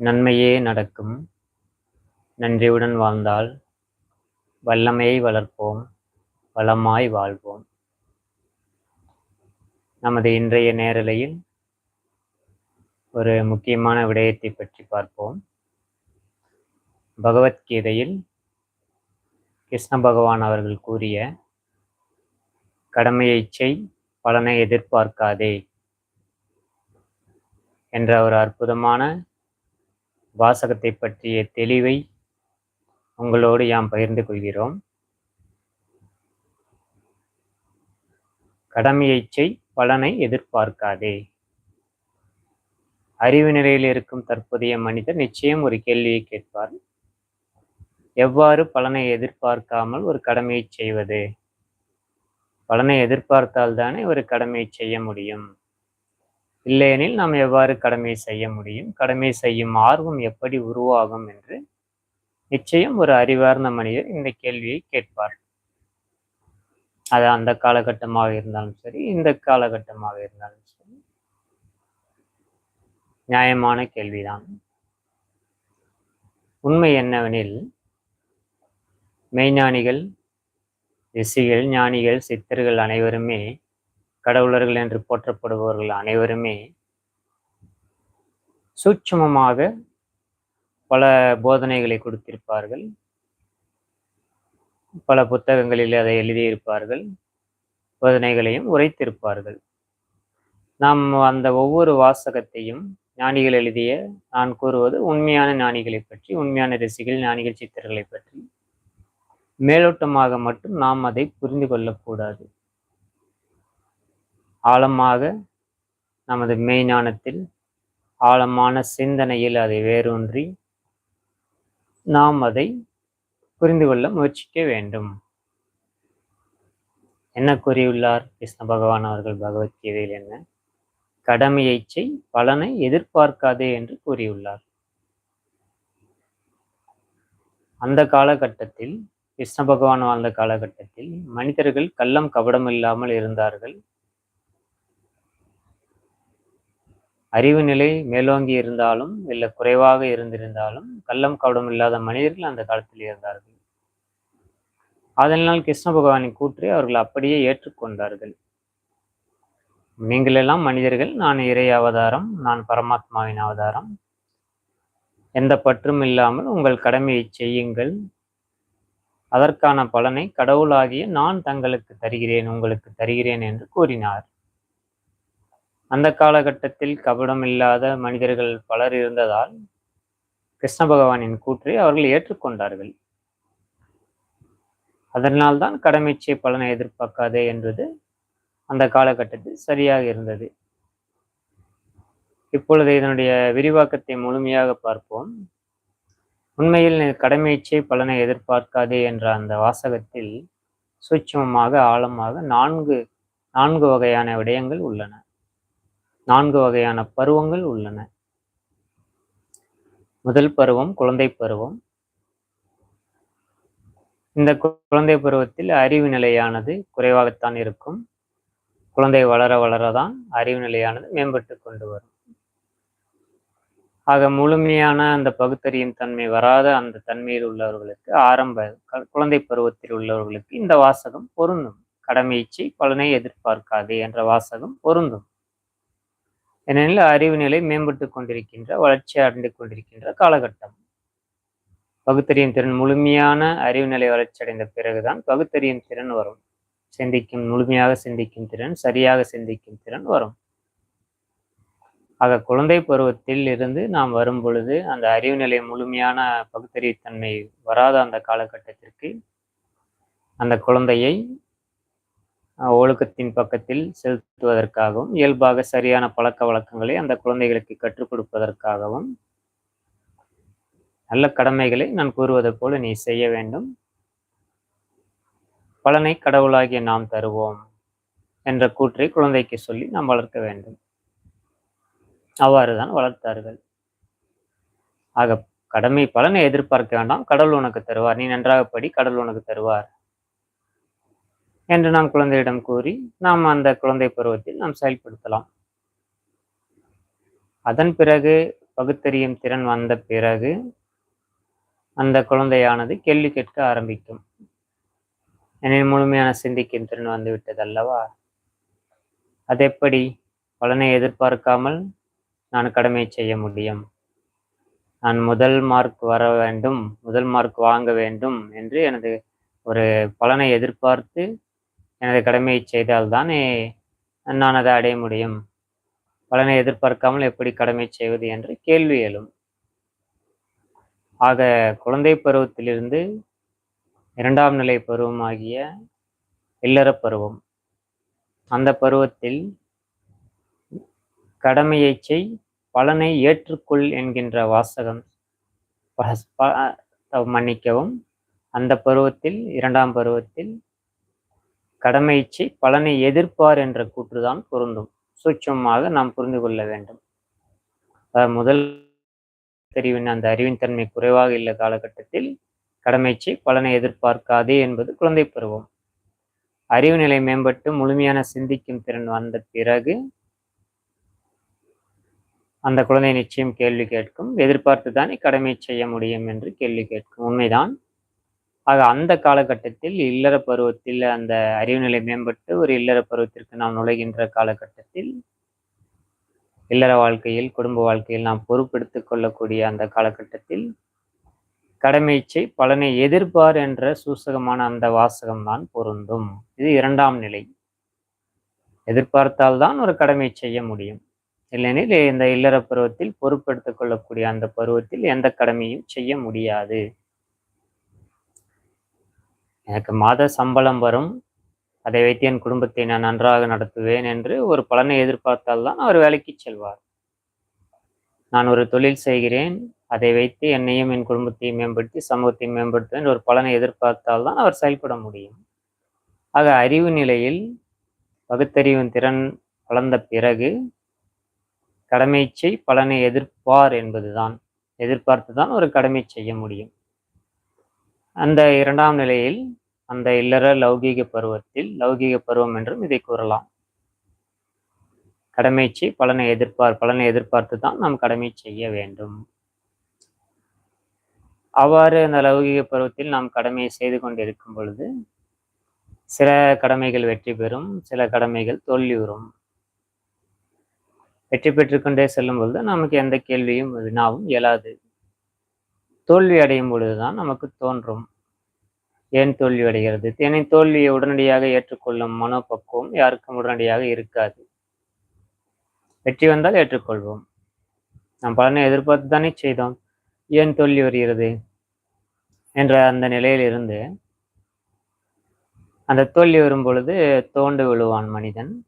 நன்மையே நடக்கும். நன்றியுடன் வாழ்ந்தால் வல்லமையை வளர்ப்போம் வளமாய் வாழ்வோம். நமது இன்றைய நேரலையில் ஒரு முக்கியமான விடயத்தை பற்றி பார்ப்போம். பகவத்கீதையில் கிருஷ்ண பகவான் அவர்கள் கூறிய கடமையை செய் பலனை எதிர்பார்க்காதே என்ற ஒரு அற்புதமான வாசகத்தை பற்றிய தெளிவை உங்களோடு யாம் பகிர்ந்து கொள்கிறோம். கடமையை செய் பலனை எதிர்பார்க்காதே. அறிவு நிலையில் இருக்கும் தற்போதைய மனிதர் நிச்சயம் ஒரு கேள்வியை கேட்பார். எவ்வாறு பலனை எதிர்பார்க்காமல் ஒரு கடமையை செய்வது? பலனை எதிர்பார்த்தால்தானே ஒரு கடமையை செய்ய முடியும். இல்லையெனில் நாம் எவ்வாறு கடமை செய்ய முடியும்? கடமை செய்யும் ஆர்வம் எப்படி உருவாகும் என்று நிச்சயம் ஒரு அறிவார்ந்த மனிதர் இந்த கேள்வியை கேட்பார். அது அந்த காலகட்டமாக இருந்தாலும் சரி இந்த காலகட்டமாக இருந்தாலும் சரி நியாயமான கேள்விதான். உண்மை என்னவெனில் மெய்ஞானிகள் ரிஷிகள் ஞானிகள் சித்தர்கள் அனைவருமே கடவுளர்கள் என்று போற்றப்படுபவர்கள் அனைவருமே சூட்சமமாக பல போதனைகளை கொடுத்திருப்பார்கள். பல புத்தகங்களில் அதை எழுதியிருப்பார்கள். போதனைகளையும் உரைத்திருப்பார்கள். நாம் அந்த ஒவ்வொரு வாசகத்தையும் ஞானிகள் எழுதிய நான் கூறுவது உண்மையான ஞானிகளை பற்றி உண்மையான ரசிகள் ஞானிகள் சித்தர்களை பற்றி. மேலோட்டமாக மட்டும் நாம் அதை புரிந்து கொள்ளக்கூடாது. ஆழமாக நமது மெய்ஞானத்தில் ஆழமான சிந்தனையில் அதை வேரூன்றி நாம் அதை புரிந்து கொள்ள முயற்சிக்க வேண்டும். என்ன கூறியுள்ளார் கிருஷ்ண பகவான் அவர்கள் பகவத்கீதையில் என்ன? கடமையை செய் பலனை எதிர்பார்க்காதே என்று கூறியுள்ளார். அந்த காலகட்டத்தில் கிருஷ்ண பகவான் வாழ்ந்த காலகட்டத்தில் மனிதர்கள் கள்ளம் கபடம் இல்லாமல் இருந்தார்கள். அறிவு நிலை மேலோங்கி இருந்தாலும் இல்லை குறைவாக இருந்திருந்தாலும் கள்ளம் கவடம் இல்லாத மனிதர்கள் அந்த காலத்தில் இருந்தார்கள். அதனால் கிருஷ்ண பகவானின் கூற்றை அவர்கள் அப்படியே ஏற்றுக்கொண்டார்கள். நீங்களெல்லாம் மனிதர்கள் நான் இறை அவதாரம் நான் பரமாத்மாவின் அவதாரம். எந்த பற்றும் இல்லாமல் உங்கள் கடமையை செய்யுங்கள். அதற்கான பலனை கடவுளாகிய நான் தங்களுக்கு தருகிறேன் உங்களுக்கு தருகிறேன் என்று கூறினார். அந்த காலகட்டத்தில் கபடம் இல்லாத மனிதர்கள் பலர் இருந்ததால் கிருஷ்ண பகவானின் கூற்றை அவர்கள் ஏற்றுக்கொண்டார்கள். அதனால்தான் கடமைச்சை பலனை எதிர்பார்க்காதே என்பது அந்த காலகட்டத்தில் சரியாக இருந்தது. இப்பொழுது இதனுடைய விரிவாக்கத்தை முழுமையாக பார்ப்போம். உண்மையில் கடமைச்சை பலனை எதிர்பார்க்காதே என்ற அந்த வாசகத்தில் சூட்சமமாக ஆழமாக நான்கு நான்கு வகையான விடயங்கள் உள்ளன. நான்கு வகையான பருவங்கள் உள்ளன. முதல் பருவம் குழந்தை பருவம். இந்த குழந்தை பருவத்தில் அறிவு நிலையானது குறைவாகத்தான் இருக்கும். குழந்தை வளர வளரதான் அறிவு நிலையானது மேம்பட்டு கொண்டு வரும். ஆக முழுமையான அந்த பகுத்தறியும் தன்மை வராத அந்த தன்மையில் உள்ளவர்களுக்கு ஆரம்ப குழந்தை பருவத்தில் உள்ளவர்களுக்கு இந்த வாசகம் பொருந்தும். கடமைச்சை பலனை எதிர்பார்க்காதே என்ற வாசகம் பொருந்தும். ஏனெனில் அறிவு நிலை மேம்பட்டு கொண்டிருக்கின்ற வளர்ச்சி அடைந்து கொண்டிருக்கின்ற காலகட்டம். பகுத்தறியும் திறன் முழுமையான அறிவு நிலை வளர்ச்சி அடைந்த பிறகுதான் பகுத்தறியும் திறன் வரும். சிந்திக்கும் முழுமையாக சிந்திக்கும் திறன் சரியாக சிந்திக்கும் திறன் வரும். ஆக குழந்தை பருவத்தில் இருந்து நாம் வரும் பொழுது அந்த அறிவு நிலை முழுமையான பகுத்தறிவுத்தன்மை வராத அந்த காலகட்டத்திற்கு அந்த குழந்தையை ஒழுக்கத்தின் பக்கத்தில் செலுத்துவதற்காகவும் இயல்பாக சரியான பழக்க வழக்கங்களை அந்த குழந்தைகளுக்கு கற்றுக் கொடுப்பதற்காகவும் நல்ல கடமைகளை நான் கூறுவது போல நீ செய்ய வேண்டும். பலனை கடவுளாகிய நாம் தருவோம் என்ற கூற்றை குழந்தைக்கு சொல்லி நாம் வளர்க்க வேண்டும். அவ்வாறுதான் வளர்த்தார்கள். ஆக கடமை பலனை எதிர்பார்க்க வேண்டாம் கடவுள் உனக்கு தருவார். நீ நன்றாக படி கடவுள் உனக்கு தருவார். என்று நாம் குழந்தையிடம் கூறி நாம் அந்த குழந்தை பருவத்தில் நாம் செயல்படுத்தலாம். அதன் பிறகு பகுத்தறியும் திறன் வந்த பிறகு அந்த குழந்தையானது கேள்வி கேட்க ஆரம்பிக்கும். எனில் முழுமையான சிந்திக்கும் திறன் வந்துவிட்டது அல்லவா அது எப்படி? பலனை எதிர்பார்க்காமல் நான் கடமை செய்ய முடியும். நான் முதல் மார்க் வர வேண்டும் முதல் மார்க் வாங்க வேண்டும் என்று எனது ஒரு பலனை எதிர்பார்த்து எனது கடமையை செய்தால்தானே நான் அதை அடைய முடியும்? பலனை எதிர்பார்க்காமல் எப்படி கடமை செய்வது என்று கேள்வி எழும். ஆக குழந்தை பருவத்திலிருந்து இரண்டாம் நிலை பருவமாகிய இல்லற பருவம். அந்த பருவத்தில் கடமையை செய் பலனை ஏற்றுக்கொள் என்கின்ற வாசகம் மன்னிக்கவும். அந்த பருவத்தில் இரண்டாம் பருவத்தில் கடமை பலனை எதிர்ப்பார் என்ற கூற்றுதான் பொருந்தும். சூட்சமாக நாம் புரிந்து கொள்ள வேண்டும். முதல் தெரிவின் அந்த அறிவின் தன்மை குறைவாக உள்ள காலகட்டத்தில் கடமைச்சை பலனை எதிர்பார்க்காதே என்பது குழந்தை பருவம். அறிவு நிலை மேம்பட்டு முழுமையான சிந்திக்கும் திறன் வந்த பிறகு அந்த குழந்தை நிச்சயம் கேள்வி கேட்கும். எதிர்பார்த்து தானே கடமை செய்ய முடியும் என்று கேள்வி கேட்கும். உண்மைதான். ஆக அந்த காலகட்டத்தில் இல்லற பருவத்தில் அந்த அறிவு நிலை மேம்பட்டு ஒரு இல்லற பருவத்திற்கு நாம் நுழைகின்ற காலகட்டத்தில் இல்லற வாழ்க்கையில் குடும்ப வாழ்க்கையில் நாம் பொறுப்பெடுத்துக் கொள்ளக்கூடிய அந்த காலகட்டத்தில் கடமைச்சை பலனை எதிர்பார் என்ற சூசகமான அந்த வாசகம்தான் பொருந்தும். இது இரண்டாம் நிலை. எதிர்பார்த்தால்தான் ஒரு கடமை செய்ய முடியும். இல்லைனில் இந்த இல்லற பருவத்தில் பொறுப்பெடுத்துக் கொள்ளக்கூடிய அந்த பருவத்தில் எந்த கடமையும் செய்ய முடியாது. எனக்கு மாத சம்பளம் வரும். அதை வைத்து என் குடும்பத்தை நான் நன்றாக நடத்துவேன் என்று ஒரு பலனை எதிர்பார்த்தால்தான் அவர் வேலைக்கு செல்வார். நான் ஒரு தொழில் செய்கிறேன். அதை வைத்து என்னையும் என் குடும்பத்தையும் மேம்படுத்தி சமூகத்தையும் மேம்படுத்துவேன் ஒரு பலனை எதிர்பார்த்தால்தான் அவர் செயல்பட முடியும். ஆக அறிவு நிலையில் பகுத்தறிவின் திறன் வளர்ந்த பிறகு கடமை செய் பலனை எதிர்ப்பார் என்பதுதான். எதிர்பார்த்து தான் ஒரு கடமை செய்ய முடியும். அந்த இரண்டாம் நிலையில் அந்த இல்லற லௌகீக பருவத்தில் லௌகீக பருவம் என்றும் இதை கூறலாம். கடமைச்சி பலனை எதிர்பார் பலனை எதிர்பார்த்து தான் நாம் கடமை செய்ய வேண்டும். அவ்வாறு அந்த லௌகிக பருவத்தில் நாம் கடமையை செய்து கொண்டிருக்கும் பொழுது சில கடமைகள் வெற்றி பெறும் சில கடமைகள் தோல்வியுறும் வெற்றி பெற்றுக்கொண்டே செல்லும் பொழுது நமக்கு எந்த கேள்வியும் வினாவும் இயலாது. தோல்வி அடையும் பொழுதுதான் நமக்கு தோன்றும். ஏன் தோல்வி அடைகிறது? தேனை தோல்வியை உடனடியாக ஏற்றுக்கொள்ளும் மனோபக்குவம் யாருக்கும் உடனடியாக இருக்காது. வெற்றி வந்தால் ஏற்றுக்கொள்வோம். நாம் பலனை எதிர்பார்த்து தானே செய்தோம். ஏன் தோல்வி வருகிறது? என்ற அந்த நிலையில் இருந்து அந்த தோல்வி வரும் பொழுது தோண்டு விழுவான் மனிதன்.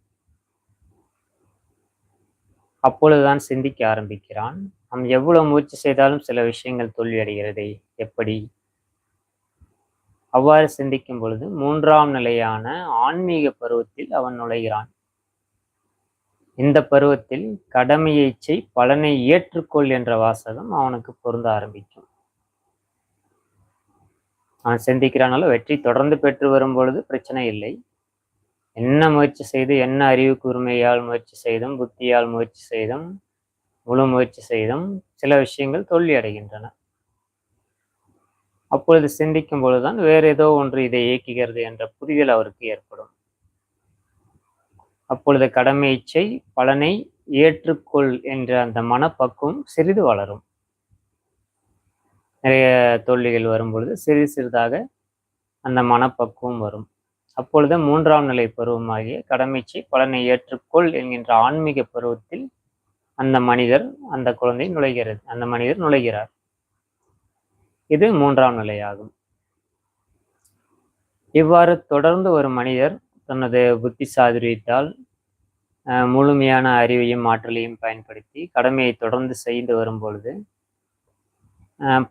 அப்பொழுதுதான் சிந்திக்க ஆரம்பிக்கிறான். நாம் எவ்வளவு முயற்சி செய்தாலும் சில விஷயங்கள் தோல்வி அடைகிறது எப்படி? அவ்வாறு சிந்திக்கும் பொழுது மூன்றாம் நிலையான ஆன்மீக பருவத்தில் அவன் நுழைகிறான். இந்த பருவத்தில் கடமையை செய் பலனை ஏற்றுக்கொள் என்ற வாசகம் அவனுக்கு பொருந்த ஆரம்பிக்கும். அவன் சிந்திக்கிறானாலும் வெற்றி தொடர்ந்து பெற்று வரும் பொழுது பிரச்சனை இல்லை. என்ன முயற்சி செய்து என்ன அறிவு கூர்மையால் முயற்சி செய்தும் புத்தியால் முயற்சி செய்தும் முழு முயற்சி செய்தும் சில விஷயங்கள் தோல்வி அடைகின்றன. அப்பொழுது சிந்திக்கும் பொழுதுதான் வேறு ஏதோ ஒன்று இதை இயக்குகிறது என்ற புரிதல் அவருக்கு ஏற்படும். அப்பொழுது கடமை இச்சை பலனை ஏற்றுக்கொள் என்ற அந்த மனப்பக்குவம் சிறிது வளரும். நிறைய தோல்விகள் வரும்பொழுது சிறிது சிறிதாக அந்த மனப்பக்குவம் வரும். அப்பொழுது மூன்றாம் நிலை பருவமாகிய கடமைச்சை பலனை ஏற்றுக்கொள் என்கின்ற ஆன்மீக பருவத்தில் அந்த மனிதர் அந்த குழந்தை நுழைகிறது. அந்த மனிதர் நுழைகிறார். இது மூன்றாம் நிலையாகும். இவ்வாறு தொடர்ந்து ஒரு மனிதர் தனது புத்தி சாதுரியத்தால் முழுமையான அறிவையும் ஆற்றலையும் பயன்படுத்தி கடமையை தொடர்ந்து செய்து வரும் பொழுது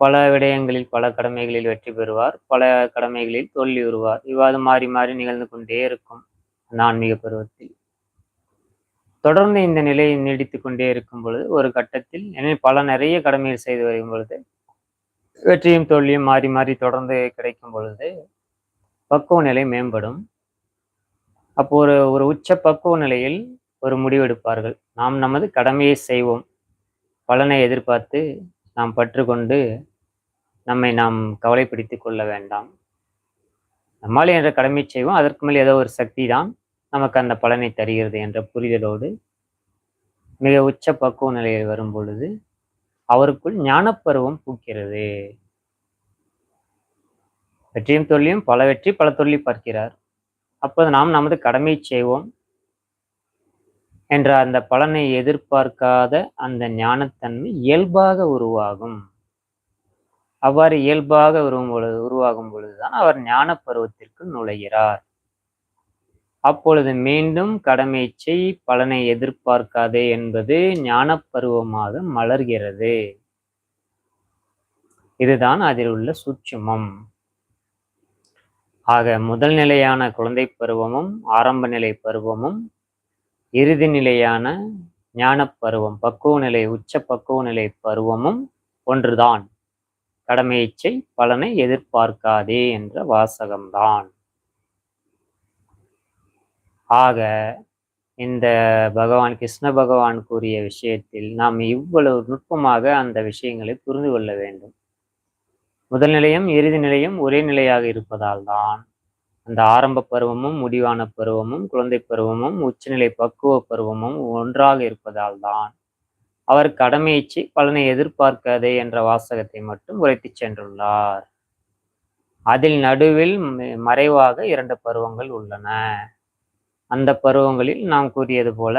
பல விடயங்களில் பல கடமைகளில் வெற்றி பெறுவார். பல கடமைகளில் தோல்வி உருவார். இவ்வாறு மாறி மாறி நிகழ்ந்து கொண்டே இருக்கும். அந்த ஆன்மீக பருவத்தில். தொடர்ந்து இந்த நிலையை நீடித்து கொண்டே இருக்கும் பொழுது ஒரு கட்டத்தில் எனவே பல நிறைய கடமைகள் செய்து வரும் பொழுது வெற்றியும் தோல்வியும் மாறி மாறி தொடர்ந்து கிடைக்கும் பொழுது பக்குவ நிலை மேம்படும். அப்போ ஒரு ஒரு உச்ச பக்குவ நிலையில் ஒரு முடிவெடுப்பார்கள் நாம் நமது கடமையை செய்வோம். பலனை எதிர்பார்த்து நாம் பற்றுக்கொண்டு நம்மை நாம் கவலைப்படுத்திக் கொள்ள வேண்டாம். நம்மால் என்ற கடமை செய்வோம். அதற்கு மேல் ஏதோ ஒரு சக்தி தான் நமக்கு அந்த பலனை தருகிறது என்ற புரிதலோடு மிக உச்ச பக்குவ நிலையில் வரும் பொழுது அவருக்குள் ஞானப்பருவம் பூக்கிறது. வெற்றியும் தொல்லியும் பல வெற்றி பல தொல்லி பார்க்கிறார். அப்போது நாம் நமது கடமை செய்வோம் என்ற அந்த பலனை எதிர்பார்க்காத அந்த ஞானத்தன்மை இயல்பாக உருவாகும். அவ்வாறு இயல்பாக உருவும் பொழுது உருவாகும் பொழுதுதான் அவர் ஞான பருவத்திற்கு நுழைகிறார். அப்பொழுது மீண்டும் கடமை செய் பலனை எதிர்பார்க்காதே என்பது ஞான பருவமாக மலர்கிறது. இதுதான் அதில் உள்ள சூட்சுமம். ஆக முதல் நிலையான குழந்தை பருவமும் ஆரம்ப நிலை பருவமும் இறுதி நிலையான ஞான பருவம் பக்குவ நிலை உச்ச பக்குவ நிலை பருவமும் ஒன்றுதான். கடமையை பலனை எதிர்பார்க்காதே என்ற வாசகம்தான். ஆக இந்த பகவான் கிருஷ்ண பகவான் கூறிய விஷயத்தில் நாம் இவ்வளவு நுட்பமாக அந்த விஷயங்களை புரிந்து கொள்ள வேண்டும். முதல் நிலையம் இறுதி நிலையம் ஒரே நிலையாக இருப்பதால் தான். அந்த ஆரம்ப பருவமும் முடிவான பருவமும் குழந்தை பருவமும் உச்சநிலை பக்குவ பருவமும் ஒன்றாக இருப்பதால் தான் அவர் கடமையிச்சு பலனை எதிர்பார்க்காதே என்ற வாசகத்தை மட்டும் உரைத்து சென்றுள்ளார். அதில் நடுவில் மறைவாக இரண்டு பருவங்கள் உள்ளன. அந்த பருவங்களில் நாம் கூறியது போல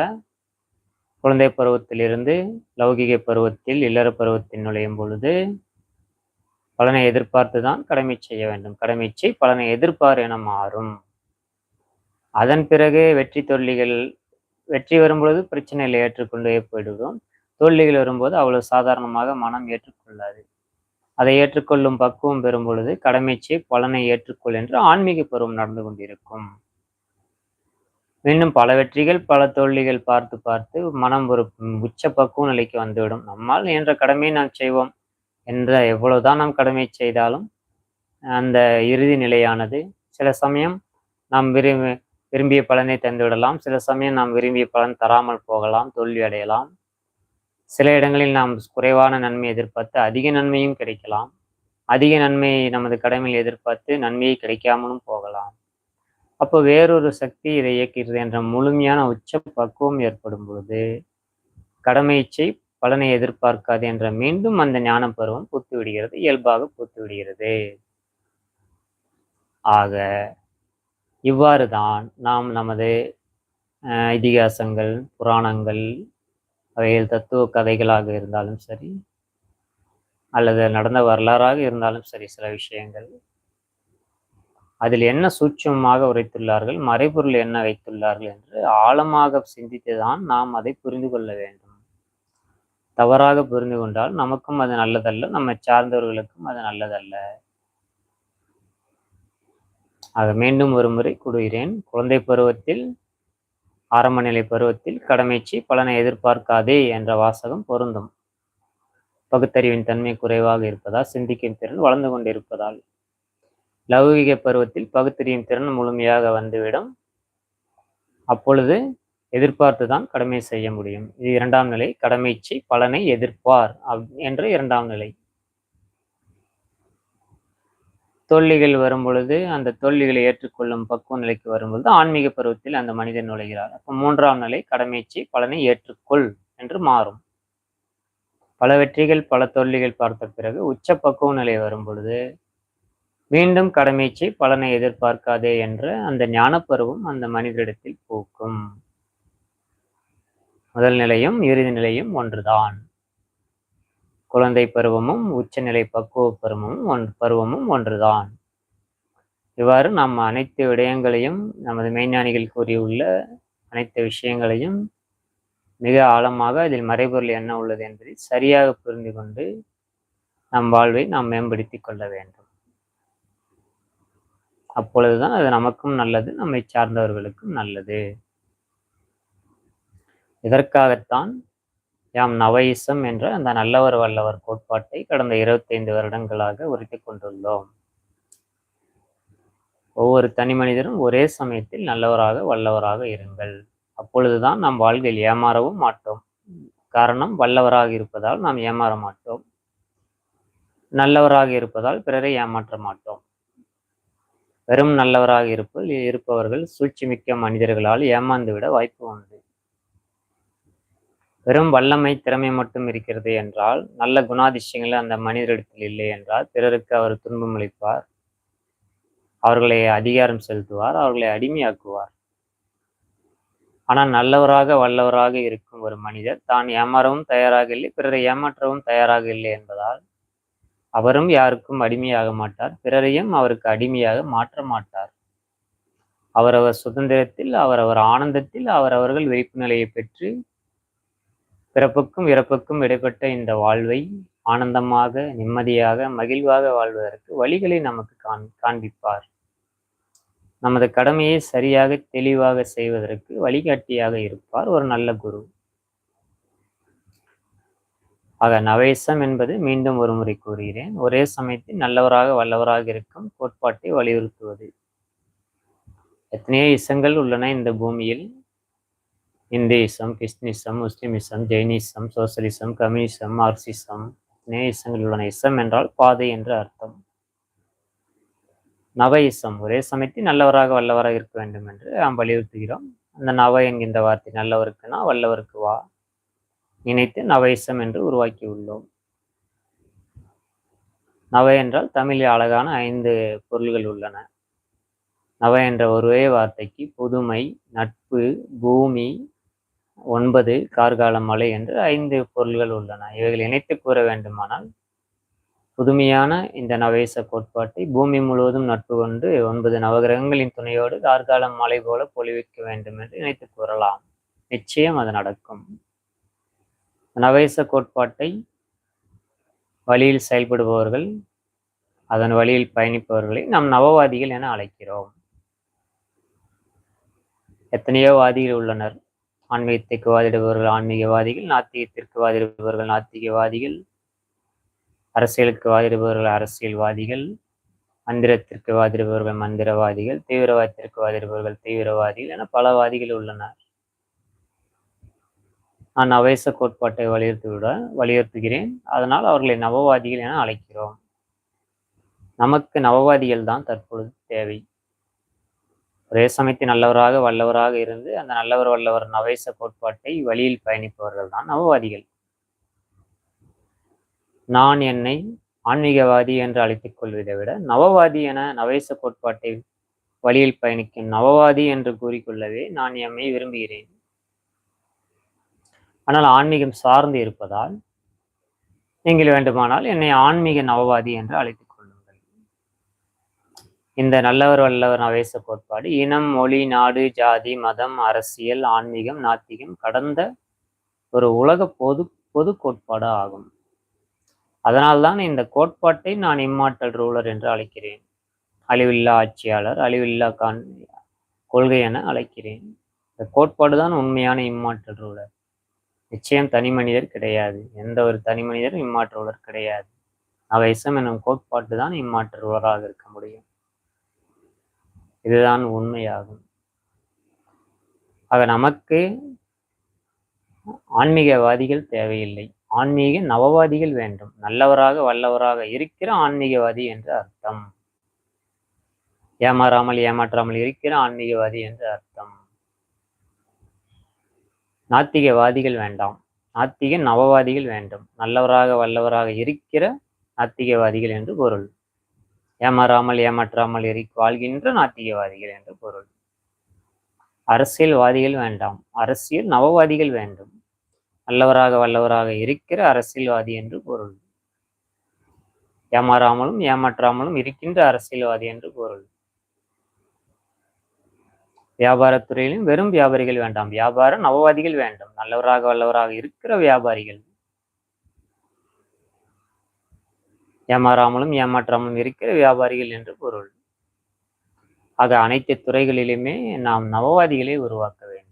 குழந்தை பருவத்திலிருந்து லௌகிக பருவத்தில் இல்லற பருவத்தில் நுழையும் பொழுது பலனை எதிர்பார்த்து தான் கடமை செய்ய வேண்டும். கடமை செய் பலனை எதிர்பார் என மாறும். அதன் பிறகு வெற்றி தொல்லிகள் வெற்றி வரும்பொழுது பிரச்சனைகளை ஏற்றுக்கொண்டே போயிடுவோம் தோல்விகள் வரும்போது அவ்வளவு சாதாரணமாக மனம் ஏற்றுக்கொள்ளாது. அதை ஏற்றுக்கொள்ளும் பக்குவம் பெறும் பொழுது கடமை பலனை ஏற்றுக்கொள் என்று ஆன்மீக பருவம் நடந்து கொண்டிருக்கும். மீண்டும் பல வெற்றிகள் பல தோல்விகள் பார்த்து பார்த்து மனம் ஒரு உச்ச பக்குவ நிலைக்கு வந்துவிடும். நம்மால் என்ற கடமையை நாம் செய்வோம் என்ற எவ்வளவுதான் நாம் கடமை செய்தாலும் அந்த இறுதி நிலையானது சில சமயம் நாம் விரும்பி விரும்பிய பலனை தந்துவிடலாம் சில சமயம் நாம் விரும்பிய பலன் தராமல் போகலாம் தோல்வி அடையலாம். சில இடங்களில் நாம் குறைவான நன்மை எதிர்பார்த்து அதிக நன்மையும் கிடைக்கலாம். அதிக நன்மையை நமது கடமையில் எதிர்பார்த்து நன்மையை கிடைக்காமலும் போகலாம். அப்போ வேறொரு சக்தி இதை இயக்கிறது என்ற முழுமையான உச்ச பக்குவம் ஏற்படும் பொழுது கடமை பலனை எதிர்பார்க்காது என்ற மீண்டும் அந்த ஞான பருவம் பூத்து விடுகிறது இயல்பாக பூத்து விடுகிறது ஆக இவ்வாறு தான் நாம் நமது இதிகாசங்கள் புராணங்கள் அவைகள் தத்துவ கதைகளாக இருந்தாலும் சரி அல்லது நடந்த வரலாறாக இருந்தாலும் சரி சில விஷயங்கள் அதில் என்ன சூட்சமாக உரைத்துள்ளார்கள் மறைபொருள் என்ன வைத்துள்ளார்கள் என்று ஆழமாக சிந்தித்துதான் நாம் அதை புரிந்து கொள்ள வேண்டும். தவறாக புரிந்து கொண்டால் நமக்கும் அது நல்லதல்ல நம்மை சார்ந்தவர்களுக்கும் அது நல்லதல்ல. ஆக மீண்டும் ஒரு முறை கூறுகிறேன் குழந்தை பருவத்தில் ஆரம்ப நிலை பருவத்தில் கடமைச்சி பலனை எதிர்பார்க்காதே என்ற வாசகம் பொருந்தும். பகுத்தறிவின் தன்மை குறைவாக இருப்பதால் சிந்திக்கும் திறன் வளர்ந்து கொண்டிருப்பதால். லௌகிக பருவத்தில் பகுத்தறியும் திறன் முழுமையாக வந்துவிடும். அப்பொழுது எதிர்பார்த்து தான் கடமை செய்ய முடியும். இது இரண்டாம் நிலை கடமைச்சி பலனை எதிர்ப்பார் என்ற இரண்டாம் நிலை. தொல்லிகள் வரும்பொழுது அந்த தொல்லிகளை ஏற்றுக்கொள்ளும் பக்குவ நிலைக்கு வரும்பொழுது ஆன்மீக பருவத்தில் அந்த மனிதன் நுழைகிறார். அப்போ மூன்றாம் நிலை கடமைச்சி பலனை ஏற்றுக்கொள் என்று மாறும். பல வெற்றிகள் பல தொல்லிகள் பார்த்த பிறகு உச்ச பக்குவ நிலை வரும் பொழுது மீண்டும் கடமைச்சி பலனை எதிர்பார்க்காதே என்ற அந்த ஞானப்பருவம் அந்த மனிதரிடத்தில் பூக்கும். முதல் நிலையும் இறுதி நிலையும் ஒன்றுதான். குழந்தை பருவமும் உச்சநிலை பக்குவ பருவமும் ஒன் பருவமும் ஒன்றுதான். இவ்வாறு நாம் அனைத்து விடயங்களையும் நமது மெய்ஞானிகள் கூறியுள்ள அனைத்து விஷயங்களையும் மிக ஆழமாக அதில் மறைபொருள் என்ன உள்ளது என்பதை சரியாக புரிந்து கொண்டு நம் வாழ்வை நாம் மேம்படுத்தி கொள்ள வேண்டும். அப்பொழுதுதான் அது நமக்கும் நல்லது நம்மை சார்ந்தவர்களுக்கும் நல்லது. இதற்காகத்தான் யாம் நவயிசம் என்ற அந்த நல்லவர் வல்லவர் கோட்பாட்டை கடந்த இருபத்தைந்து வருடங்களாக உரைத்து கொண்டுள்ளோம். ஒவ்வொரு தனி மனிதரும் ஒரே சமயத்தில் நல்லவராக வல்லவராக இருங்கள். அப்பொழுதுதான் நாம் வாழ்வில் ஏமாறவும் மாட்டோம். காரணம் வல்லவராக இருப்பதால் நாம் ஏமாற மாட்டோம். நல்லவராக இருப்பதால் பிறரை ஏமாற்ற மாட்டோம். வெறும் நல்லவராக இருப்ப இருப்பவர்கள் சூழ்ச்சிமிக்க மனிதர்களால் ஏமாந்துவிட வாய்ப்பு உண்டு. வெறும் வல்லமை திறமை மட்டும் இருக்கிறது என்றால் நல்ல குணாதிசயங்கள் அந்த மனிதரிடத்தில் இல்லை என்றால் பிறருக்கு அவர் துன்பம் அளிப்பார். அவர்களை அதிகாரம் செலுத்துவார் அவர்களை அடிமையாக்குவார். ஆனால் நல்லவராக வல்லவராக இருக்கும் ஒரு மனிதர் தான் ஏமாறவும் தயாராக இல்லை பிறரை ஏமாற்றவும் தயாராக இல்லை என்பதால் அவரும் யாருக்கும் அடிமையாக மாட்டார். பிறரையும் அவருக்கு அடிமையாக மாற்ற மாட்டார். அவரவர் சுதந்திரத்தில் அவரவர் ஆனந்தத்தில் அவரவர்கள் விழிப்பு நிலையை பெற்று பிறப்புக்கும் இறப்புக்கும் இடைப்பட்ட இந்த வாழ்வை ஆனந்தமாக நிம்மதியாக மகிழ்வாக வாழ்வதற்கு வழிகளை நமக்கு காண் காண்பிப்பார். நமது கடமையை சரியாக தெளிவாக செய்வதற்கு வழிகாட்டியாக இருப்பார். ஒரு நல்ல குரு. ஆக நவேசம் என்பது மீண்டும் ஒரு முறை கூறுகிறேன். ஒரே சமயத்தில் நல்லவராக வல்லவராக இருக்கும் கோட்பாட்டை வலியுறுத்துவது. எத்தனையோ இசங்கள் உள்ளன இந்த பூமியில். இந்தியிசம் Christianism Muslimism Jainism socialism communism Marxism எத்தனையோ இசங்கள் உள்ளன. இசம் என்றால் பாதை என்று அர்த்தம். நவ இசம் ஒரே சமயத்தில் நல்லவராக வல்லவராக இருக்க வேண்டும் என்று நாம் வலியுறுத்துகிறோம். அந்த நவ என்கின்ற வார்த்தை நல்லவருக்குனா வல்லவருக்கு வா. இணைத்து நவைசம் என்று உருவாக்கியுள்ளோம். நவை நவ என்றால் தமிழில் அழகான ஐந்து பொருள்கள் உள்ளன. நவ என்ற ஒரே வார்த்தைக்கு புதுமை நட்பு பூமி ஒன்பது கார்கால மலை என்று ஐந்து பொருள்கள் உள்ளன. இவைகள் இணைத்து கூற வேண்டுமானால் புதுமையான இந்த நவேச கோட்பாட்டை பூமி முழுவதும் நட்பு கொண்டு ஒன்பது நவகிரகங்களின் துணையோடு கார்காலம் மலை போல பொழிவிக்க வேண்டும் என்று நினைத்து கூறலாம். நிச்சயம் அது நடக்கும். நவேச கோட்பாட்டை வழியில் செயல்படுபவர்கள் அதன் வழியில் பயணிப்பவர்களை நாம் நவவாதிகள் என அழைக்கிறோம். எத்தனையோ வாதிகள் உள்ளனர். ஆன்மீகத்திற்கு வாதிடுபவர்கள் ஆன்மீகவாதிகள் நாத்திகத்திற்கு வாதிடுபவர்கள் நாத்திகவாதிகள் அரசியலுக்கு வாதிடுபவர்கள் அரசியல்வாதிகள் மந்திரத்திற்கு வாதிடுபவர்கள் மந்திரவாதிகள் தீவிரவாதத்திற்கு வாதிடுபவர்கள் தீவிரவாதிகள் என பல வாதிகள் உள்ளனர். நான் நவேச கோட்பாட்டை வலியுறுத்திவிட வலியுறுத்துகிறேன். அதனால் அவர்களை நவவாதிகள் என அழைக்கிறோம். நமக்கு நவவாதிகள் தான் தற்பொழுது தேவை. ஒரே சமயத்தில் நல்லவராக வல்லவராக இருந்து அந்த நல்லவர் வல்லவர் நவேச கோட்பாட்டை வழியில் பயணிப்பவர்கள் தான் நவவாதிகள். நான் என்னை ஆன்மீகவாதி என்று அழைத்துக் கொள்வதை விட நவவாதி என நவேச கோட்பாட்டை வழியில் பயணிக்கும் நவவாதி என்று கூறிக்கொள்ளவே நான் எம்மை விரும்புகிறேன். ஆனால் ஆன்மீகம் சார்ந்து இருப்பதால் நீங்கள் வேண்டுமானால் என்னை ஆன்மீக நவவாதி என்று அழைத்துக் கொள்ளுங்கள். இந்த நல்லவர் வல்லவர் நவேச கோட்பாடு இனம் மொழி நாடு ஜாதி மதம் அரசியல் ஆன்மீகம் நாத்திகம் கடந்த ஒரு உலக பொது பொது கோட்பாடு ஆகும். அதனால்தான் இந்த கோட்பாட்டை நான் இம்மாட்டல் ரூலர் என்று அழைக்கிறேன். அழிவில்லா ஆட்சியாளர் அழிவில்லா கான் கொள்கை என அழைக்கிறேன். இந்த கோட்பாடு தான் உண்மையான இம்மாட்டல் ரூலர். நிச்சயம் தனி மனிதர் கிடையாது. எந்த ஒரு தனி மனிதரும் இம்மாற்றுவலர் கிடையாது. அவைசம் என்னும் கோட்பாட்டு தான் இம்மாற்றுவராக இருக்க முடியும். இதுதான் உண்மையாகும். ஆக நமக்கு ஆன்மீகவாதிகள் தேவையில்லை. ஆன்மீக நவவாதிகள் வேண்டும். நல்லவராக வல்லவராக இருக்கிற ஆன்மீகவாதி என்று அர்த்தம். ஏமாறாமல் ஏமாற்றாமல் இருக்கிற ஆன்மீகவாதி என்று அர்த்தம். நாத்திகவாதிகள் வேண்டாம். நாத்திக நவவாதிகள் வேண்டும். நல்லவராக வல்லவராக இருக்கிற நாத்திகவாதிகள் என்று பொருள். ஏமாறாமல் ஏமாற்றாமல் இரு வாழ்கின்ற நாத்திகவாதிகள் என்று பொருள். அரசியல்வாதிகள் வேண்டாம். அரசியல் நவவாதிகள் வேண்டும். நல்லவராக வல்லவராக இருக்கிற அரசியல்வாதி என்று பொருள். ஏமாறாமலும் ஏமாற்றாமலும் இருக்கின்ற அரசியல்வாதி என்று பொருள். வியாபாரத்துறையிலும் வெறும் வியாபாரிகள் வேண்டாம். வியாபார நவவாதிகள் வேண்டும். நல்லவராக வல்லவராக இருக்கிற வியாபாரிகள். ஏமாறாமலும் ஏமாற்றாமலும் இருக்கிற வியாபாரிகள் என்று பொருள். ஆக அனைத்து துறைகளிலுமே நாம் நவவாதிகளை உருவாக்க வேண்டும்.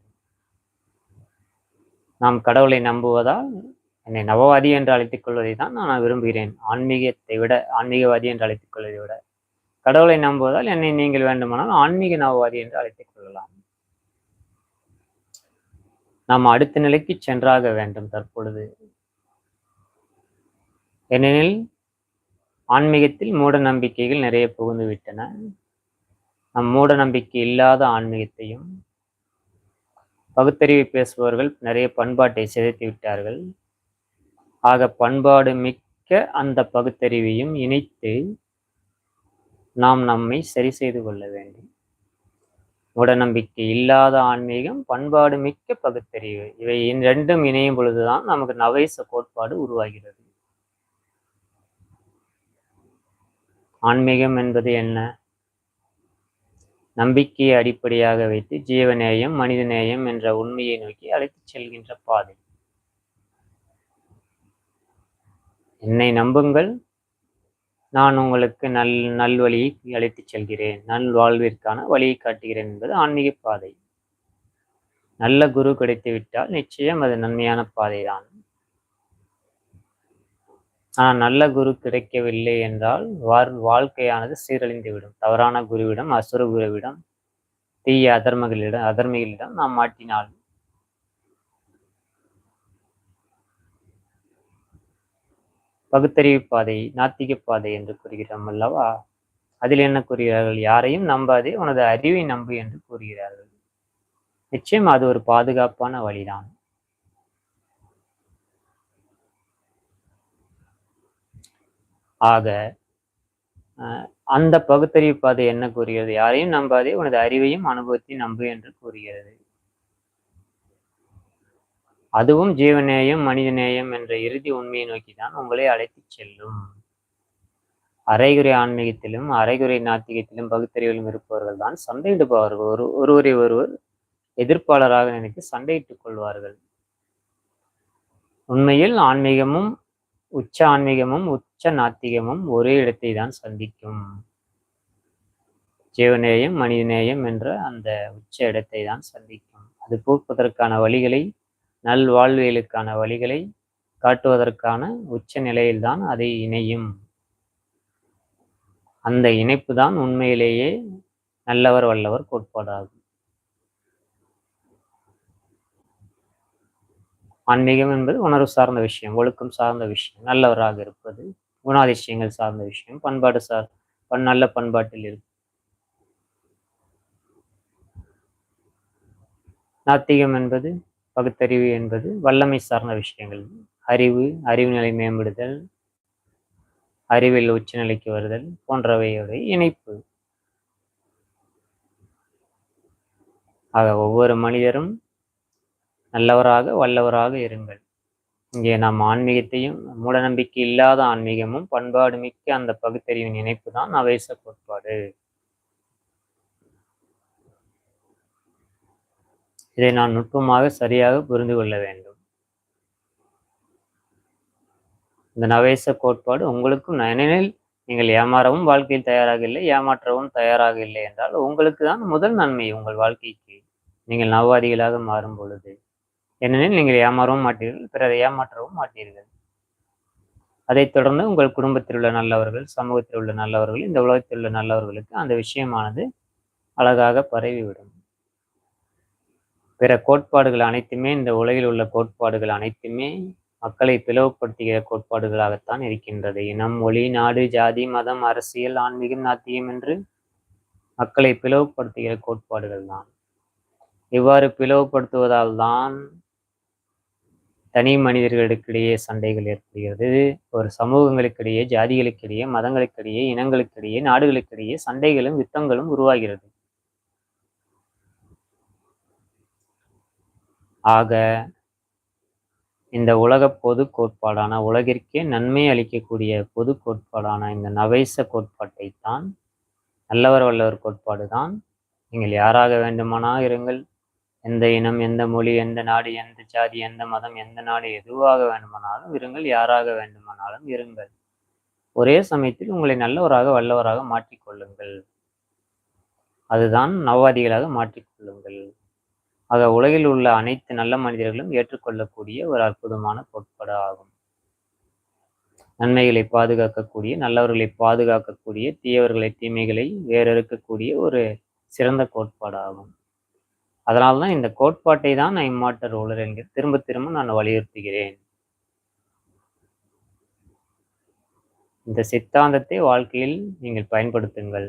நாம் கடவுளை நம்புவதால் என்னை நவவாதி என்று அழைத்துக் கொள்வதை தான் நான் விரும்புகிறேன். ஆன்மீகத்தை விட ஆன்மீகவாதி என்று அழைத்துக் கொள்வதை விட. கடவுளை நம்புவதால் என்னை நீங்கள் வேண்டுமானால் ஆன்மீக நவவாதி என்று அழைத்துக் கொள்ளலாம். நாம் அடுத்த நிலைக்கு சென்றாக வேண்டும் தற்பொழுது. ஏனெனில் ஆன்மீகத்தில் மூட நம்பிக்கைகள் நிறைய புகுந்து விட்டன. நம் மூட நம்பிக்கை இல்லாத ஆன்மீகத்தையும் பகுத்தறிவை பேசுபவர்கள் நிறைய பண்பாட்டை சிதைத்து விட்டார்கள். ஆக பண்பாடு மிக்க அந்த பகுத்தறிவையும் இணைத்து நாம் நம்மை சரி செய்து கொள்ள வேண்டும். மூடநம்பிக்கை இல்லாத ஆன்மீகம் பண்பாடு மிக்க பகுத்தறிவு இவை ரெண்டும் இணையும் பொழுதுதான் நமக்கு நவைச கோட்பாடு உருவாகிறது. ஆன்மீகம் என்பது என்ன? நம்பிக்கையை அடிப்படையாக வைத்து ஜீவநேயம் மனிதநேயம் என்ற உண்மையை நோக்கி அழைத்துச் செல்கின்ற பாதை. என்னை நம்புங்கள் நான் உங்களுக்கு நல் நல்வழியை அழைத்துச் செல்கிறேன். நல் வாழ்விற்கான வழியை காட்டுகிறேன் என்பது ஆன்மீக பாதை. நல்ல குரு கிடைத்து விட்டால் நிச்சயம் அது நன்மையான பாதை தான் ஆனால் நல்ல குரு கிடைக்கவில்லை என்றால் வாழ்க்கையானது சீரழிந்துவிடும். தவறான குருவிடம் அசுர குருவிடம் தீய அதர்மகளிடம் அதர்மிகளிடம் நாம் மாட்டினால் பகுத்தறிவு பாதை நாத்திக பாதை என்று கூறுகிறோம் அல்லவா? அதில் என்ன கூறுகிறார்கள்? யாரையும் நம்பாதே உனது அறிவை நம்பு என்று கூறுகிறார்கள். நிச்சயம் அது ஒரு பாதுகாப்பான வழிதான். ஆக அந்த பகுத்தறிவு பாதை என்ன கூறுகிறது? யாரையும் நம்பாதே உனது அறிவையும் அனுபவத்தையும் நம்பு என்று கூறுகிறது. அதுவும் ஜீவநேயம் மனிதநேயம் என்ற இறுதி உண்மையை நோக்கி தான் உங்களை அழைத்துச் செல்லும். அரைகுறை ஆன்மீகத்திலும் அரைகுறை நாத்திகத்திலும் பகுத்தறிவிலும் இருப்பவர்கள் தான் சண்டையிடுபவர்கள். ஒரு ஒருவரை ஒருவர் எதிர்ப்பாளராக நினைத்து சண்டையிட்டுக் கொள்வார்கள். உண்மையில் ஆன்மீகமும் உச்ச ஆன்மீகமும் உச்ச நாத்திகமும் ஒரே இடத்தை தான் சந்திக்கும். ஜீவநேயம் மனிதநேயம் என்ற அந்த உச்ச இடத்தை தான் சந்திக்கும். அது போக்குவதற்கான வழிகளை நல்வாழ்வியலுக்கான வழிகளை காட்டுவதற்கான உச்ச நிலையில்தான் அதை இணையும். அந்த இணைப்பு தான் உண்மையிலேயே நல்லவர் வல்லவர் கோட்பாடாகும். ஆன்மீகம் என்பது உணர்வு சார்ந்த விஷயம் ஒழுக்கம் சார்ந்த விஷயம் நல்லவராக இருப்பது குணாதிசயங்கள் சார்ந்த விஷயம் பண்பாடு சார் பண் நல்ல பண்பாட்டில் இருக்கு நாத்திகம் என்பது பகுத்தறிவு என்பது வல்லமை சார்ந்த விஷயங்கள். அறிவு அறிவு நிலை மேம்படுதல் அறிவில் உச்சநிலைக்கு வருதல் போன்றவையுடைய இணைப்பு. ஆக ஒவ்வொரு மனிதரும் நல்லவராக வல்லவராக இருங்கள். இங்கே நாம் ஆன்மீகத்தையும் மூடநம்பிக்கை இல்லாத ஆன்மீகமும் பண்பாடு மிக்க அந்த பகுத்தறிவின் இணைப்பு தான் அவேச கோட்பாடு. இதை நான் நுட்பமாக சரியாக புரிந்து கொள்ள வேண்டும். இந்த நவேச கோட்பாடு உங்களுக்கும் ஏனெனில் நீங்கள் ஏமாறவும் வாழ்க்கையில் தயாராக இல்லை ஏமாற்றவும் தயாராக இல்லை என்றால் உங்களுக்கு தான் முதல் நன்மை உங்கள் வாழ்க்கைக்கு. நீங்கள் நவவாதிகளாக மாறும் பொழுது. ஏனெனில் நீங்கள் ஏமாறவும் மாட்டீர்கள் பிறரை ஏமாற்றவும் மாட்டீர்கள். அதைத் தொடர்ந்து உங்கள் குடும்பத்தில் உள்ள நல்லவர்கள் சமூகத்தில் உள்ள நல்லவர்கள் இந்த உலகத்தில் உள்ள நல்லவர்களுக்கு அந்த விஷயமானது அழகாக பரவிவிடும். பிற கோட்பாடுகள் அனைத்துமே இந்த உலகில் உள்ள கோட்பாடுகள் அனைத்துமே மக்களை பிளவுபடுத்துகிற கோட்பாடுகளாகத்தான் இருக்கின்றது. இனம் மொழி நாடு ஜாதி மதம் அரசியல் ஆன்மீகம் நாத்தியம் என்று மக்களை பிளவுபடுத்துகிற கோட்பாடுகள் தான். இவ்வாறு பிளவுபடுத்துவதால் தான் தனி மனிதர்களுக்கிடையே சண்டைகள் ஏற்படுகிறது. ஒரு சமூகங்களுக்கிடையே ஜாதிகளுக்கிடையே மதங்களுக்கிடையே இனங்களுக்கிடையே நாடுகளுக்கிடையே சண்டைகளும் யுத்தங்களும் உருவாகிறது. ஆக இந்த உலக பொது கோட்பாடான உலகிற்கே நன்மை அளிக்கக்கூடிய பொது கோட்பாடான இந்த நவேச கோட்பாட்டை தான் நல்லவர் வல்லவர் கோட்பாடு தான் நீங்கள் யாராக வேண்டுமானா இருங்கள். எந்த இனம் எந்த மொழி எந்த நாடு எந்த ஜாதி எந்த மதம் எந்த நாடு எதுவாக வேண்டுமானாலும் இருங்கள். யாராக வேண்டுமானாலும் இருங்கள். ஒரே சமயத்தில் உங்களை நல்லவராக வல்லவராக மாற்றிக்கொள்ளுங்கள் அதுதான் நவவாதிகளாக மாற்றிக்கொள்ளுங்கள் ஆக உலகில் உள்ள அனைத்து நல்ல மனிதர்களும் ஏற்றுக்கொள்ளக்கூடிய ஒரு அற்புதமான கோட்பாடு ஆகும். நன்மைகளை பாதுகாக்கக்கூடிய நல்லவர்களை பாதுகாக்கக்கூடிய தீயவர்களை தீமைகளை வேறறுக்கக்கூடிய ஒரு சிறந்த கோட்பாடு ஆகும். அதனால்தான் இந்த கோட்பாட்டை தான் நான் இம்மாட்ட ரூலர் என்கிற திரும்ப திரும்ப நான் வலியுறுத்துகிறேன். இந்த சித்தாந்தத்தை வாழ்க்கையில் நீங்கள் பயன்படுத்துங்கள்.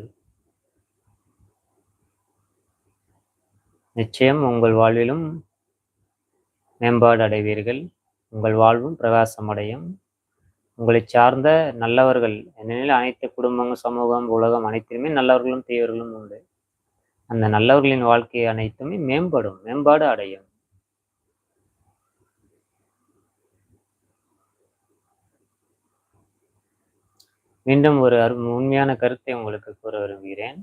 நிச்சயம் உங்கள் வாழ்விலும் மேம்பாடு அடைவீர்கள் உங்கள் வாழ்வும் பிரகாசமடையும். உங்களை சார்ந்த நல்லவர்கள் ஏனெனில் அனைத்து குடும்பங்கள் சமூகம் உலகம் அனைத்திலுமே நல்லவர்களும் தீயவர்களும் உண்டு. அந்த நல்லவர்களின் வாழ்க்கை அனைத்துமே மேம்படும் மேம்பாடு அடையும். மீண்டும் ஒரு அரு உண்மையான கருத்தை உங்களுக்கு கூற விரும்புகிறேன்.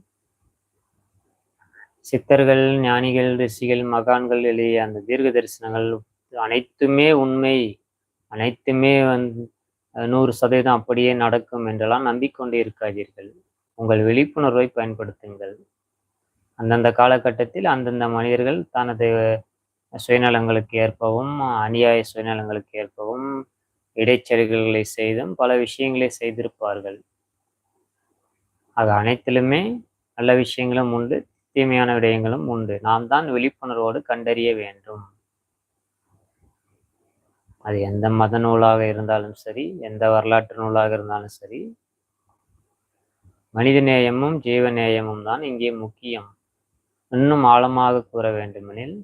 சித்தர்கள் ஞானிகள் ரிஷிகள் மகான்கள் எழுதிய அந்த தீர்க்க தரிசனங்கள் அனைத்துமே உண்மை. அனைத்துமே வந்து நூறு சதவீதம் அப்படியே நடக்கும் என்றெல்லாம் நம்பிக்கொண்டே இருக்காதீர்கள் உங்கள் விழிப்புணர்வை பயன்படுத்துங்கள். அந்தந்த காலகட்டத்தில் அந்தந்த மனிதர்கள் தனது சுயநலங்களுக்கு ஏற்பவும் அநியாய சுயநலங்களுக்கு ஏற்பவும் இடைச்செருகல்களை செய்தும் பல விஷயங்களை செய்திருப்பார்கள். அது அனைத்திலுமே நல்ல விஷயங்களும் உண்டு. தீமையான விடயங்களும் உண்டு. நாம் தான் விழிப்புணர்வோடு கண்டறிய வேண்டும். அது எந்த மத நூலாக இருந்தாலும் சரி எந்த வரலாற்று நூலாக இருந்தாலும் சரி மனித நேயமும் ஜீவ நேயமும் தான் இங்கே முக்கியம். இன்னும் ஆழமாக கூற வேண்டுமெனில்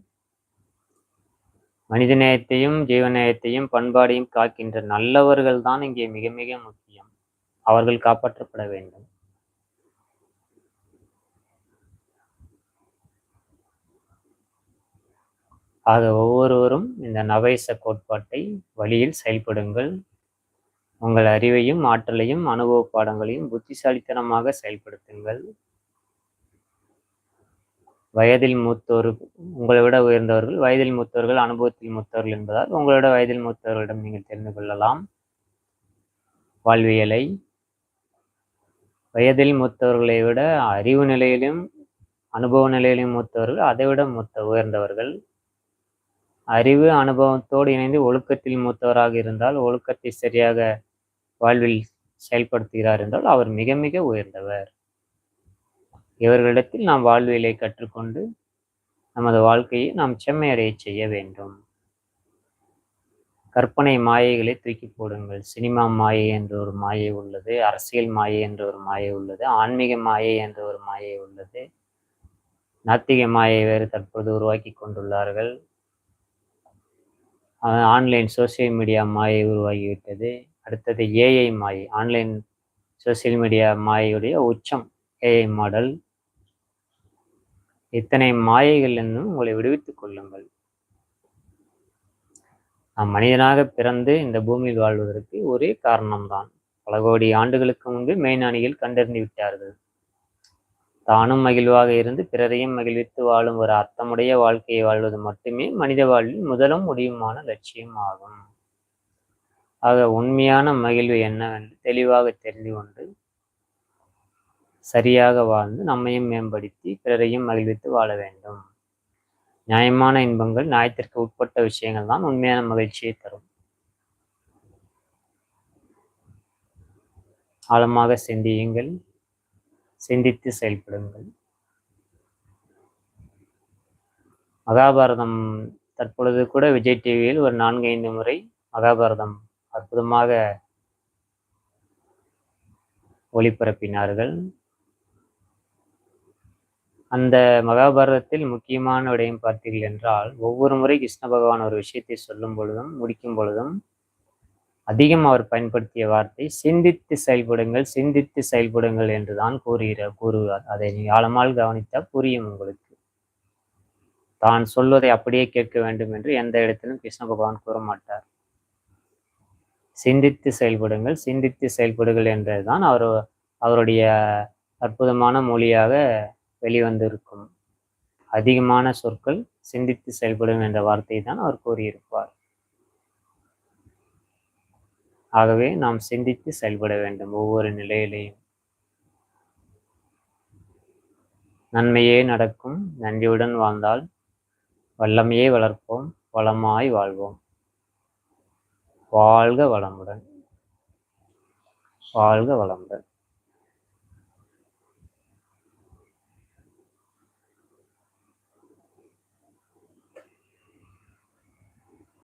மனிதநேயத்தையும் ஜீவநேயத்தையும் பண்பாடையும் காக்கின்ற நல்லவர்கள் தான் இங்கே மிக மிக முக்கியம். அவர்கள் காப்பாற்றப்பட வேண்டும். ஆக ஒவ்வொருவரும் இந்த நவேச கோட்பாட்டை வழியில் செயல்படுங்கள். உங்கள் அறிவையும் ஆற்றலையும் அனுபவ பாடங்களையும் புத்திசாலித்தனமாக செயல்படுத்துங்கள். வயதில் மூத்தோர் உங்களை விட உயர்ந்தவர்கள் வயதில் மூத்தவர்கள் அனுபவத்தில் மூத்தவர்கள் என்பதால் உங்களோட வயதில் மூத்தவர்களிடம் நீங்கள் தெரிந்து கொள்ளலாம். வாழ்வியலை வயதில் மூத்தவர்களை விட அறிவு நிலையிலும் அனுபவ நிலையிலும் மூத்தவர்கள் அதை விட மூத்த உயர்ந்தவர்கள். அறிவு அனுபவத்தோடு இணைந்து ஒழுக்கத்தில் மூத்தவராக இருந்தால் ஒழுக்கத்தை சரியாக வாழ்வில் செயல்படுத்துகிறார் என்றால் அவர் மிக மிக உயர்ந்தவர். இவர்களிடத்தில் நாம் வாழ்வியலை கற்றுக்கொண்டு நமது வாழ்க்கையை நாம் செம்மையடைய செய்ய வேண்டும். கற்பனை மாயைகளை தூக்கி போடுங்கள். சினிமா மாயை என்ற ஒரு மாயை உள்ளது அரசியல் மாயை என்ற ஒரு மாயை உள்ளது ஆன்மீக மாயை என்ற ஒரு மாயை உள்ளது. நாத்திக மாயை வேறு தற்போது உருவாக்கி கொண்டுள்ளார்கள். ஆன்லைன் சோசியல் மீடியா மாயை உருவாகிவிட்டது. அடுத்தது ஏஐ மாயை. ஆன்லைன் சோசியல் மீடியா மாயையுடைய உச்சம் ஏஐ மாடல் இத்தனை மாயைகள் என்னும் உங்களை விடுவித்துக் கொள்ளுங்கள். நாம் மனிதனாக பிறந்து இந்த பூமியில் வாழ்வதற்கு ஒரே காரணம்தான். பல கோடி ஆண்டுகளுக்கு முன்பு மெய்ஞானிகள் கண்டறிந்து விட்டார்கள். தானும் மகிழ்வாக இருந்து பிறரையும் மகிழ்வித்து வாழும் ஒரு அர்த்தமுடைய வாழ்க்கையை வாழ்வது மட்டுமே மனித வாழ்வில் முதலும் முடியுமான லட்சியம் ஆகும். ஆக உண்மையான மகிழ்வு என்னவென்று தெளிவாக தெரிந்து கொண்டு சரியாக வாழ்ந்து நம்மையும் மேம்படுத்தி பிறரையும் மகிழ்வித்து வாழ வேண்டும். நியாயமான இன்பங்கள் நியாயத்திற்கு உட்பட்ட விஷயங்கள் தான் உண்மையான மகிழ்ச்சியை தரும். ஆழமாக சிந்தியுங்கள். சிந்தித்து செயல்படுங்கள். மகாபாரதம் தற்பொழுது கூட விஜய் டிவியில் ஒரு நான்கு ஐந்து முறை மகாபாரதம் அற்புதமாக ஒளிபரப்பினார்கள். அந்த மகாபாரதத்தில் முக்கியமான விடயம் பார்த்தீர்கள் என்றால் ஒவ்வொரு முறை கிருஷ்ண பகவான் ஒரு விஷயத்தை சொல்லும் பொழுதும் முடிக்கும் பொழுதும் அதிகம் அவர் பயன்படுத்திய வார்த்தை சிந்தித்து செயல்படுங்கள் சிந்தித்து செயல்படுங்கள் என்றுதான் கூறுகிறார் கூறுகிறார் அதை நீ ஆழமால் கவனித்தால் புரியும் உங்களுக்கு. தான் சொல்வதை அப்படியே கேட்க வேண்டும் என்று எந்த இடத்திலும் கிருஷ்ண பகவான் கூற மாட்டார். சிந்தித்து செயல்படுங்கள் சிந்தித்து செயல்படுங்கள் என்றதுதான் அவர் அவருடைய அற்புதமான மொழியாக வெளிவந்திருக்கும். அதிகமான சொற்கள் சிந்தித்து செயல்படும் என்ற வார்த்தை தான் அவர் கூறியிருப்பார். ஆகவே நாம் சிந்தித்து செயல்பட வேண்டும் ஒவ்வொரு நிலையிலையும். நன்மையே நடக்கும் நன்றியுடன் வாழ்ந்தால் வல்லமையே வளர்ப்போம் வளமாய் வாழ்வோம். வாழ்க வளமுடன். வாழ்க வளமுடன்.